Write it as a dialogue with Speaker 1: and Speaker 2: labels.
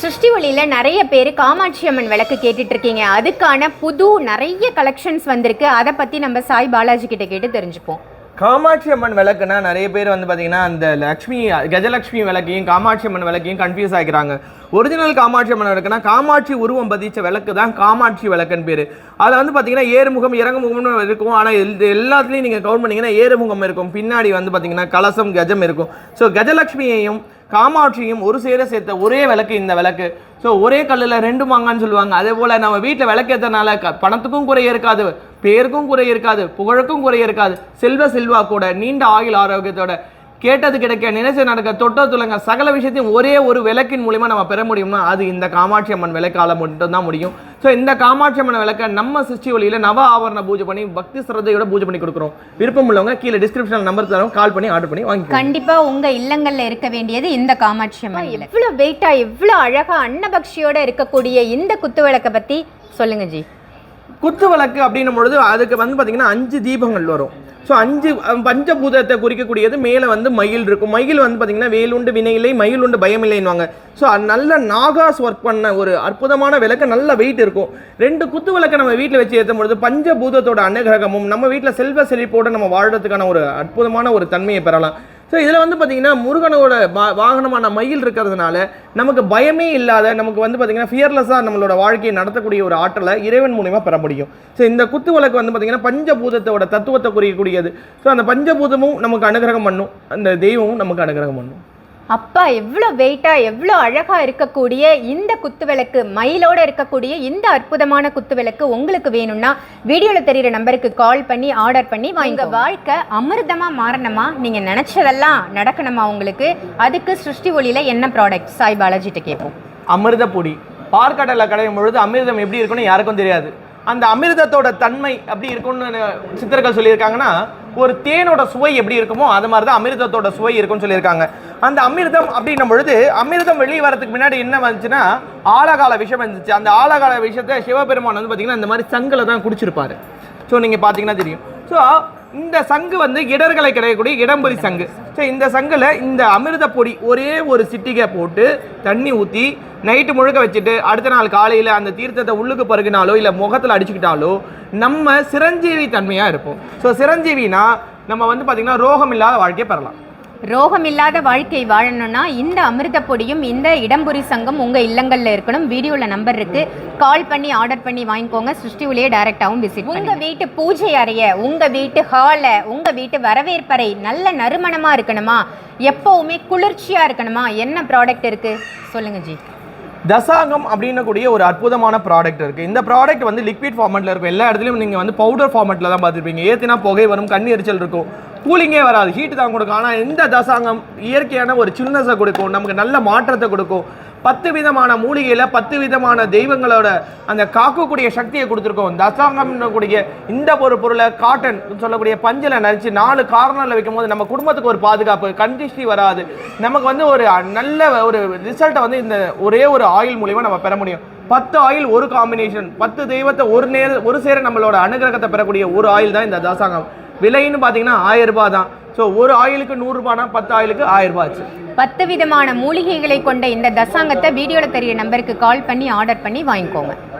Speaker 1: சிருஷ்டி ஒளியில் நிறைய பேர் காமாட்சி அம்மன் விளக்கு கேட்டுட்டு இருக்கீங்க அதுக்கான புது நிறைய கலெக்ஷன்ஸ் வந்திருக்கு. அதை பற்றி நம்ம சாய் பாலாஜி கிட்ட கேட்டு தெரிஞ்சுப்போம்.
Speaker 2: காமாட்சி அம்மன் விளக்குனா நிறைய பேர் வந்து பார்த்தீங்கன்னா அந்த லக்ஷ்மி கஜலக்ஷ்மி விளக்கையும் காமாட்சி அம்மன் விளக்கையும் கன்ஃபியூஸ் ஆகிக்கிறாங்க ஒரிஜினல் காமாட்சி அம்மன் விளக்குனா காமாட்சி உருவம் பதிச்ச விளக்கு தான் காமாட்சி விளக்குன்னு பேர். அதில் வந்து பார்த்தீங்கன்னா ஏறுமுகம் இறங்குமுகம்னு இருக்கும். ஆனால் இது எல்லாத்துலேயும் நீங்கள் கவுண்ட் பண்ணிங்கன்னா ஏறுமுகம் இருக்கும். பின்னாடி வந்து பார்த்தீங்கன்னா கலசம் கஜம் இருக்கும். ஸோ கஜலக்ஷ்மியையும் காமாட்சியும் ஒரு சேர சேர்த்த ஒரே விளக்கு இந்த விளக்கு. ஸோ ஒரே கல்லில் ரெண்டு மாங்கான்னு சொல்லுவாங்க. அதே போல் நம்ம வீட்டில் விளக்கேற்றனால க பணத்துக்கும் குறை இருக்காது. பேருக்கும் குறை இருக்காது புகழுக்கும் குறை இருக்காது. செல்வ செல்வா கூட நீண்ட ஆயுள் ஆரோக்கியத்தோட கேட்டது கிடைக்க நினைச்சது நடக்க தொட்ட துலங்க சகல விஷயத்தையும் ஒரே ஒரு விளக்கின் மூலிமா நம்ம பெற முடியும்னா அது இந்த காமாட்சி அம்மன் விளக்கால மட்டும் தான் முடியும். ஸோ இந்த காமாட்சி அம்மன் விளக்க நம்ம சிருஷ்டி வழியில் நவ ஆவரண பூஜை பண்ணி பக்தி சிரத்தையோட பூஜை பண்ணி கொடுக்குறோம். விருப்பம் உள்ளவங்க கீழே டிஸ்கிரிப்ஷன் நம்பர் தரோம் கால் பண்ணி ஆர்டர் பண்ணி வாங்கிக்கோங்க.
Speaker 1: கண்டிப்பா உங்க இல்லங்கள்ல இருக்க வேண்டியது இந்த காமாட்சி அம்மன் எவ்வளவு வெயிட்டா எவ்வளவு அழகா அன்னபக்ஷியோட இருக்கக்கூடிய இந்த குத்து விளக்க பத்தி சொல்லுங்க ஜி.
Speaker 2: குத்து விளக்கு அப்படின்னும் பொழுது அதுக்கு வந்து பார்த்தீங்கன்னா அஞ்சு தீபங்கள் வரும். ஸோ அஞ்சு பஞ்சபூதத்தை குறிக்கக்கூடியது மேலே வந்து மயில் இருக்கும். மயில் வந்து பார்த்தீங்கன்னா வேலுண்டு வினையில்லை மயில் உண்டு பயமில்லைன்னுவாங்க ஸோ நல்ல நாகாஸ் ஒர்க் பண்ண ஒரு அற்புதமான விளக்கு நல்ல வெயிட் இருக்கும். ரெண்டு குத்து விளக்கை நம்ம வீட்டில் வச்சு ஏற்றும் பொழுது பஞ்சபூதத்தோட அனுகிரகமும் நம்ம வீட்டில் செல்வ செழிப்போடு நம்ம வாழ்கிறதுக்கான ஒரு அற்புதமான ஒரு தன்மையை பெறலாம். ஸோ இதில் வந்து பார்த்தீங்கன்னா முருகனோட வா- வாகனமான மயில் இருக்கிறதுனால நமக்கு பயமே இல்லாத நமக்கு வந்து பார்த்தீங்கன்னா ஃபியர்லெஸ்ஸாக நம்மளோட வாழ்க்கையை நடத்தக்கூடிய ஒரு ஆற்றலை இறைவன் மூலிமா பெற முடியும். ஸோ இந்த குத்து விளக்கு வந்து பார்த்தீங்கன்னா பஞ்சபூதத்தோட தத்துவத்தை குறிக்கக்கூடியது. ஸோ அந்த பஞ்சபூதமும் நமக்கு அனுகிரகம் பண்ணும். அந்த தெய்வமும் நமக்கு அனுகிரகம் பண்ணும்.
Speaker 1: அப்பா எவ்வளோ வெயிட்டா எவ்வளோ அழகா இருக்கக்கூடிய இந்த குத்து விளக்கு மயிலோட இருக்கக்கூடிய இந்த அற்புதமான குத்து விளக்கு உங்களுக்கு வேணும்னா வீடியோல தெரியுற நம்பருக்கு கால் பண்ணி ஆர்டர் பண்ணி வாங்க வாழ்க்கை அமிர்தமா மாறணுமா? நீங்க நினைச்சதெல்லாம் நடக்கணுமா உங்களுக்கு? அதுக்கு சிருஷ்டி ஒளியில என்ன ப்ராடக்ட் சாய் பாலாஜிட்ட கேட்போம்.
Speaker 2: அமிர்த பொடி. பார்க்கடலை கடையும் பொழுது அமிர்தம் எப்படி இருக்குன்னு யாருக்கும் தெரியாது. அந்த அமிர்தத்தோட தன்மை அப்படி இருக்கும்னு சித்தர்கள் சொல்லியிருக்காங்கன்னா ஒரு தேனோட சுவை எப்படி இருக்குமோ அது மாதிரி தான் அமிர்தத்தோட சுவை இருக்கும்னு சொல்லியிருக்காங்க. அந்த அமிர்தம் அப்படின்னும் பொழுது அமிர்தம் வெளியே வரதுக்கு முன்னாடி என்ன வந்துச்சுன்னா ஆழகால விஷம் வந்துச்சு. அந்த ஆழகால விஷயத்தை சிவபெருமான் வந்து பார்த்தீங்கன்னா இந்த மாதிரி சங்கில் தான் குடிச்சிருப்பாரு. ஸோ நீங்கள் பார்த்தீங்கன்னா தெரியும். ஸோ இந்த சங்கு வந்து இடர்களை கிடைக்கக்கூடிய இடம்பொலி சங்கு. ஸோ இந்த சங்கில் இந்த அமிர்த பொடி ஒரே ஒரு சிட்டிகை போட்டு தண்ணி ஊற்றி நைட்டு முழுக்க வச்சுட்டு அடுத்த நாள் காலையில் அந்த தீர்த்தத்தை உள்ளுக்கு பருகினாலோ இல்லை முகத்தில் அடிச்சுக்கிட்டாலோ நம்ம சிரஞ்சீவி தன்மையாக இருப்போம். ஸோ சிரஞ்சீவினா நம்ம வந்து பார்த்திங்கன்னா ரோகம் இல்லாத வாழ்க்கையை பெறலாம்.
Speaker 1: ரோகம் இல்லாத வாழ்க்கை வாழணும்னா இந்த அமிர்த பொடியும் இந்த இடம்புரி சங்கம் உங்க இல்லங்கள்ல இருக்கணும். வீடியோல நம்பர் இருக்கு. கால் பண்ணி ஆர்டர் பண்ணி வாங்கிக்கோங்க. சிருஷ்டி ஒளியே டைரக்டாவும் விசிட் உங்க வீட்டு பூஜை அறைய உங்க வீட்டு ஹாலை உங்க வீட்டு வரவேற்பறை நல்ல நறுமணமா இருக்கணுமா? எப்பவுமே குளிர்ச்சியா இருக்கணுமா? என்ன ப்ராடக்ட் இருக்கு? சொல்லுங்க ஜி.
Speaker 2: தசாகம் அப்படின்னக்கூடிய ஒரு அற்புதமான ப்ராடக்ட் இருக்குது இந்த ப்ராடக்ட் வந்து லிக்விட் ஃபார்மெட்டில் இருக்கும். எல்லா இடத்துலையும் நீங்கள் வந்து பவுடர் ஃபார்மெட்டில் தான் பார்த்துருப்பீங்க. ஏற்றினா புகை வரும் கண் எரிச்சல் இருக்கும். கூலிங்கே வராது. ஹீட்டு தான் கொடுக்கும். ஆனால் இந்த தசாங்கம் இயற்கையான ஒரு சில்னஸை கொடுக்கும் நமக்கு நல்ல மாற்றத்தை கொடுக்கும். பத்து விதமான மூலிகையில் பத்து விதமான தெய்வங்களோட அந்த காக்கக்கூடிய சக்தியை கொடுத்துருக்கோம். தசாங்கம்னு கூடிய இந்த ஒரு பொருளை காட்டன் சொல்லக்கூடிய பஞ்சில் நரிச்சு நாலு கார்னரில் வைக்கும் போது நம்ம குடும்பத்துக்கு ஒரு பாதுகாப்பு கண்டிஷ்டி வராது. நமக்கு வந்து ஒரு நல்ல ஒரு ரிசல்ட்டை வந்து இந்த ஒரே ஒரு ஆயில் மூலிமா நம்ம பெற முடியும். பத்து ஆயில் ஒரு காம்பினேஷன் பத்து தெய்வத்தை ஒரு நேர ஒரு சேர நம்மளோட அனுகிரகத்தை பெறக்கூடிய ஒரு ஆயில் தான் இந்த தசாங்கம். விலைன்னு பார்த்தீங்கன்னா ஆயிரம் ரூபாய் தான். ஸோ ஒரு ஆயிலுக்கு நூறுரூபானா பத்து ஆயிலுக்கு ஆயிரம் ரூபாய் ஆச்சு.
Speaker 1: பத்து விதமான மூலிகைகளை கொண்ட இந்த தசாங்கத்தை வீடியோவில் தெரிய நம்பருக்கு கால் பண்ணி ஆர்டர் பண்ணி வாங்கிக்கோங்க.